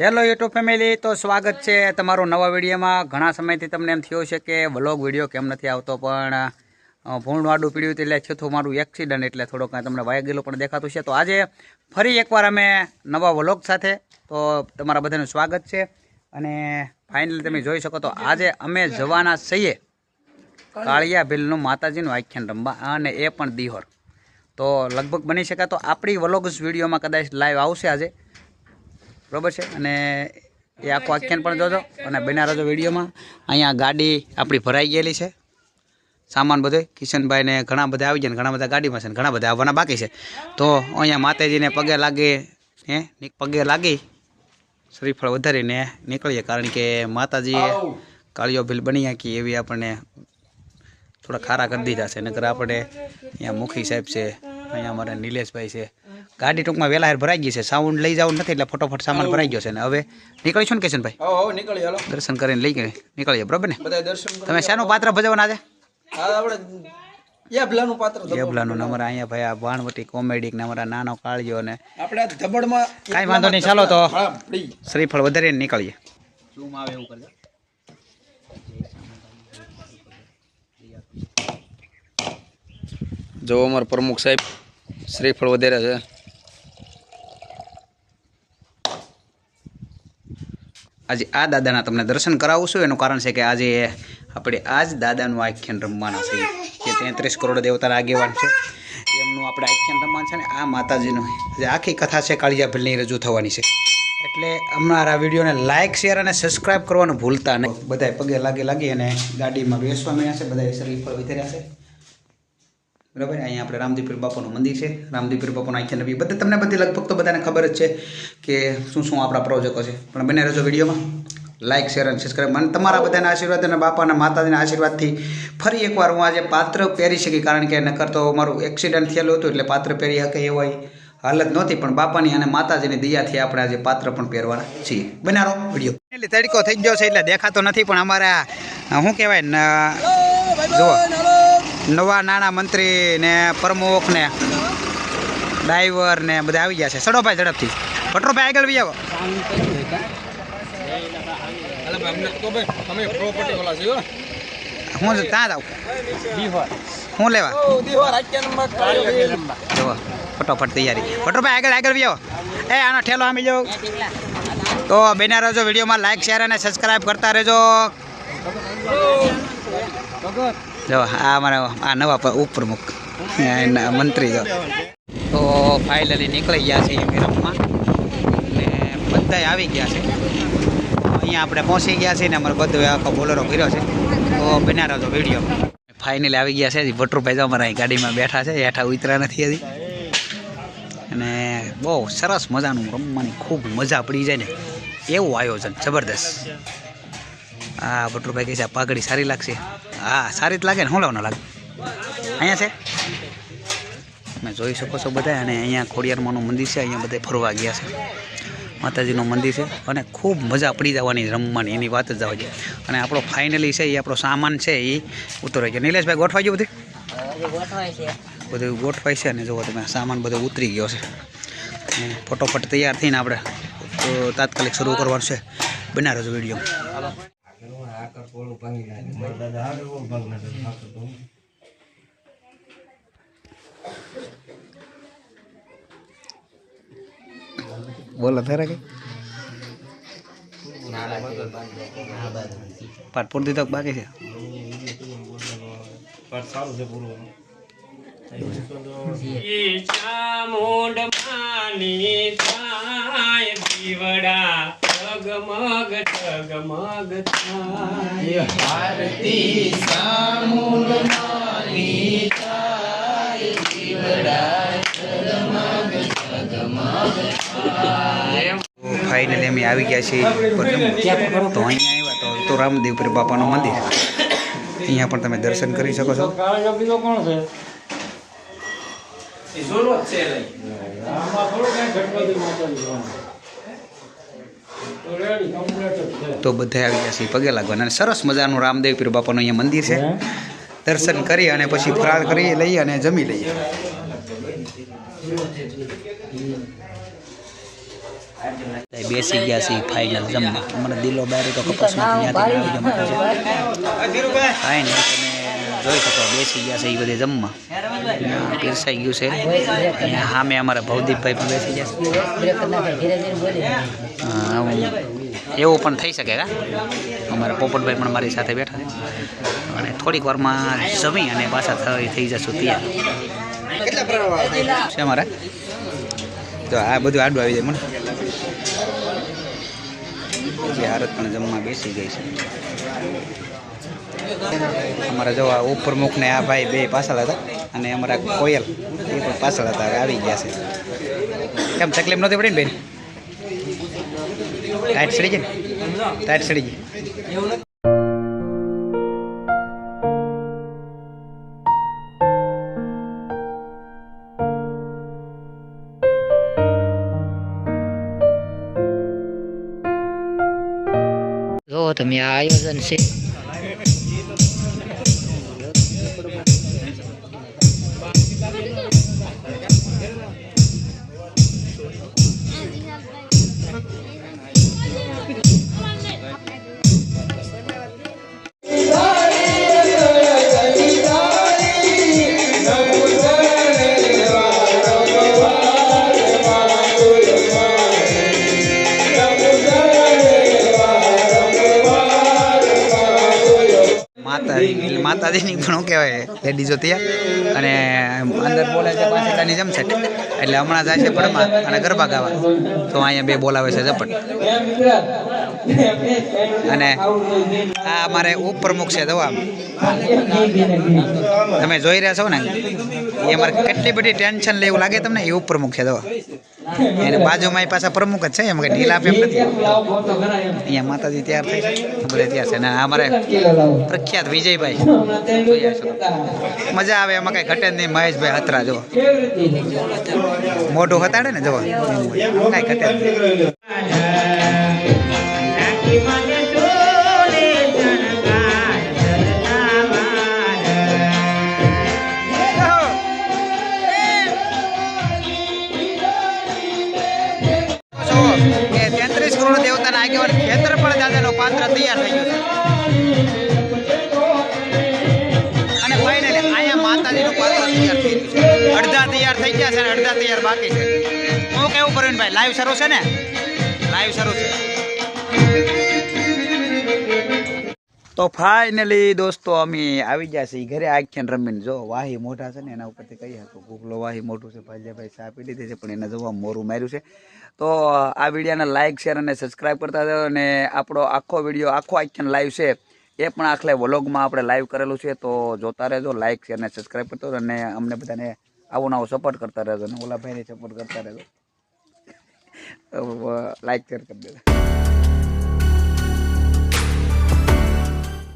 Hello YouTube family તો સ્વાગત છે તમારો નવા વિડીયોમાં. ઘણા સમયથી તમને એમ થયો છે કે વ્લોગ વીડિયો કેમ નથી આવતો, પણ ભૂણ વાડું પીડ્યું એટલે છઠ્ઠું મારું એક્સિડન્ટ એટલે થોડોક તમને વાયગેલું પણ દેખાતું છે. તો આજે ફરી એકવાર અમે નવા વ્લોગ સાથે. તો તમારા બધાનું સ્વાગત છે. અને ફાઇનલી તમે જોઈ શકો તો આજે અમે જવાના છીએ કાળિયા ભીલનું માતાજીનું આખ્યાન રમવા અને એ પણ દિહોર. તો લગભગ બની શકે તો આપણી વ્લોગ્સ વિડીયોમાં કદાચ લાઈવ આવશે આજે. બરોબર છે? અને એ આખું આખ્યાન પણ જોજો અને બન્યા રહેજો વિડીયોમાં. અહીંયા ગાડી આપણી ભરાઈ ગયેલી છે. સામાન બધો. કિશનભાઈને ઘણા બધા આવી ગયા ઘણા બધા ગાડીમાં છે ઘણા બધા આવવાના બાકી છે. તો અહીંયા માતાજીને પગે લાગી, હે? પગે લાગી. શ્રીફળ વધારીને નીકળીએ કારણ કે માતાજીએ કાળિયો ભીલ બની નાખી એવી આપણને થોડા ખારા કરી દીધા છે. નકર આપણે અહીંયા મુખી સાહેબ છે, અહીંયા અમારા નિલેશભાઈ છે ગાડી ટૂંકમાં વહેલા હેર ભરાઈ ગઈ છે. સાઉન્ડ લઈ જવું નથી એટલે ફટોફટ સામાન ભરાઈ ગયો છે ને. હવે નીકળીશું ને કિશનભાઈ? હો હો નીકળી દર્શન કરીને લઈ ગઈ નીકળીએ બરાબર ને? તમે શાનું પાત્ર ભજવવાના છે હા પાત્ર ધબડ. જેબલાનું અહીંયા ભાઈ આ ભાણવટી કોમેડી ને અમારા નાનો કાળજો ને આપણે ધબડમાં કાંઈ વાંધો નહીં, ચાલો તો. શ્રીફળ વધારીને નીકળીએ. ઝૂમ આવે એવું કરજો. જો અમારા પ્રમુખ સાહેબ શ્રીફળ વધારે છે. આજે આ દાદાના તમને દર્શન કરાવું છું. એનું કારણ છે કે આજે આપણે આ જ દાદાનું આખ્યાન રમવાના છે, જે તેત્રીસ કરોડ દેવતાના આગેવાન છે. એમનું આપણે આખ્યાન રમવાનું છે ને આ માતાજીનું. જે આખી કથા છે કાળિયા ભીલની રજૂ થવાની છે. એટલે અમારા વિડીયોને લાઇક શેર અને સબસ્ક્રાઇબ કરવાનું ભૂલતા નહીં. બધાય પગે લાગે લાગી અને ગાડીમાં બેસવા મળ્યા છે બધા શરીર વિતર્યા છે. બરાબર? અહીંયા આપણે રામદીપીર બાપાનું મંદિર છે. રામદીપીર બાપાનું આખ્યાન નબી બધા તમને બધી લગભગ તો બધાને ખબર જ છે કે શું શું આપણા પ્રોજેક્ટો છે. પણ બને રહેજો વિડીયોમાં. લાઇક શેર અને સબસ્ક્રાઈબ મને તમારા બધાના આશીર્વાદ અને બાપાના માતાજીના આશીર્વાદથી ફરી એકવાર હું આજે પાત્ર પહેરી શકી. કારણ કે નકર તો મારું એક્સિડન્ટ થયેલું હતું એટલે પાત્ર પહેરી શકે એવા હાલત નહોતી. પણ બાપાની અને માતાજીની દયાથી આપણે આજે પાત્ર પણ પહેરવાના છીએ. બનારો વીડિયો. એટલે તડકો થઈ ગયો છે એટલે દેખાતો નથી, પણ અમારા શું કહેવાય? જુઓ. નવા નાણાં મંત્રી ને પ્રમુખ ને ડ્રાઈવર ને બધા આવી ગયા છે. સડો ભાઈ ઝડપથી. પટરોભાઈ આગળ બી આવો ભાઈ, ભાઈ હો. ત્યાં જાઉં હું લેવા? ફટોફટ તૈયારી. પટરોભાઈ આગળ આગળ બી આવો એ આનો ઠેલો આમી જાઓ તો બેના રહેજો વિડીયોમાં લાઈક શેર અને સબસ્ક્રાઈબ કરતા રહેજો. જો, આ અમારા, આ નવા પ- ઉપપ્રમુખ. એના મંત્રી જો. તો ફાઇનલી નીકળી ગયા છે એમ રમમાં ને બધાય આવી ગયા છે. અહીંયા આપણે પહોંચી ગયા છીએ ને અમારે બધું આખો બોલેરો કર્યો છે. તો બન્યા રહેજો વીડિયો ફાઇનલી આવી ગયા છે ભટ્ટુભાઈ તો અમારા અહીં ગાડીમાં બેઠા છે. હેઠા ઉતરા નથી હજી. અને બહુ સરસ મજાનું રમવાની ખૂબ મજા પડી જાય ને એવું આયોજન. જબરદસ્ત. આ ભટ્ટુભાઈ કહે છે પાઘડી સારી લાગશે. હા, સારી જ લાગે ને. શું લેવાનું લાગે? અહીંયા છે? તમે જોઈ શકો છો બધા અને અહીંયા ખોડિયારમાંનું મંદિર છે, અહીંયા બધા ફરવા ગયા છે. માતાજીનું મંદિર છે અને ખૂબ મજા પડી જવાની રમવાની, એની વાત જ જવા અને આપણો ફાઇનલી છે, એ આપણો સામાન છે, એ ઉતરાઈ ગયો. નિલેશભાઈ, ગોઠવાઈ ગયું બધું? બધું ગોઠવાય છે અને જુઓ તમે સામાન બધો ઉતરી ગયો છે. ફટોફટ તૈયાર થઈને આપણે તાત્કાલિક શરૂ કરવાનું છે. બના રહેજો વીડિયો બોલો તારે કઈ પાટ પૂરતી તક બાકી છે? ચામુંડ માની થાય દીવડા. જગમગ જગમગ થાય ફાઇનલી અમે આવી ગયા છીએ તો અહીંયા આવ્યા તો તો રામદેવપુર બાપાનું મંદિર. અહીંયા પણ તમે દર્શન કરી શકો છો. કોણ છે? લઈ. તો બધા આવી ગયા છીએ પગે લાગવાના. અને સરસ મજાનું રામદેવ પીર બાપાનું અહીંયા મંદિર છે. દર્શન કરી અને પછી ફરાળ કરી લઈએ અને જમી લઈએ. બેસી ગયા છે ફાઇનલ જમવા. અમારા દિલો બારી તો કપાસમાં ત્યાંથી જોઈ શકો બેસી ગયા છે એ બધે જમવા. પીરસાઈ ગયું છે. અહીંયા સામે અમારા ભવદીપભાઈ પણ બેસી ગયા છે. એવું પણ થઈ શકે કા? અમારા પોપટભાઈ પણ મારી સાથે બેઠા છે. અને થોડીક વારમાં જમી અને પાછા થઈ થઈ જશું ત્યાં છે અમારે? તો આ બધું આડું આવી જાય મને. પછી હારત પણ જમવા બેસી ગઈ છે. અમારા જો આ ઉપર ને આ ભાઈ બે પાછળ હતા અને અમારા કોયલ એ પણ પાછળ હતા આવી ગયા છે. કેમ, તકલીફ નહોતી પડી ને બેન? ટાઈટ સડી ગઈ ને? ટાઈટ સડી ગઈ. તમે આ આયોજન છે. માતાજી માતાજીની પણ શું કહેવાય? લેડીઝો ત્યાં અને અંદર બોલે છે પાછળની જમસેટ એટલે હમણાં જાય છે પડમાં અને ગરબા ગાવા. તો અહીંયા બે બોલાવે છે ઝપટ. અને આ અમારે ઉપપ્રમુખ છે દવા તમે જોઈ રહ્યા છો ને? એ અમારે કેટલી બધી ટેન્શન લેવું લાગે તમને? એ ઉપપ્રમુખ છે દવા એને બાજુમાં પાછા પ્રમુખ જ છે, એમ કે ઢીલ આપે એમ નથી. અહીંયા માતાજી તૈયાર થઈ છે, બધે છે. અને અમારે પ્રખ્યાત વિજયભાઈ. મજા આવે, એમાં કઈ ઘટે નહીં. મહેશભાઈ હતરા જો મોઢું હતાડે ને જો કઈ ઘટે અને ફાઇનલી અહીંયા માતાજીનું પાત્ર તૈયાર થઈ ગયું છે. અડધા તૈયાર થઈ ગયા છે અને અડધા તૈયાર બાકી છે. હું કેવું પ્રવીણભાઈ લાઈવ શરૂ છે ને? લાઈવ શરૂ છે. તો ફાઇનલી દોસ્તો અમે આવી ગયા છીએ ઘરે આખ્યાન રમીને. જો વાહી મોઢા છે ને એના ઉપરથી કહી શકો. ગુગલો વાહી મોઢું છે. ભાઈ ચા પી લીધી છે, પણ એને જોવા મોરું માર્યું છે. તો આ વિડીયોને લાઇક શેર અને સબસ્ક્રાઈબ કરતા જાઓ અને આપણો આખો વીડિયો, આખો આખ્યાન લાઈવ છે એ પણ આખલે વ્લોગમાં આપણે લાઈવ કરેલું છે. તો જોતા રહેજો લાઇક શેર અને સબસ્ક્રાઈબ કરતો અને અમને બધાને આવો નવો સપોર્ટ કરતા રહેજો અને ઓલા ભાઈને સપોર્ટ કરતા રહેજો. લાઇક શેર કરી દેજો.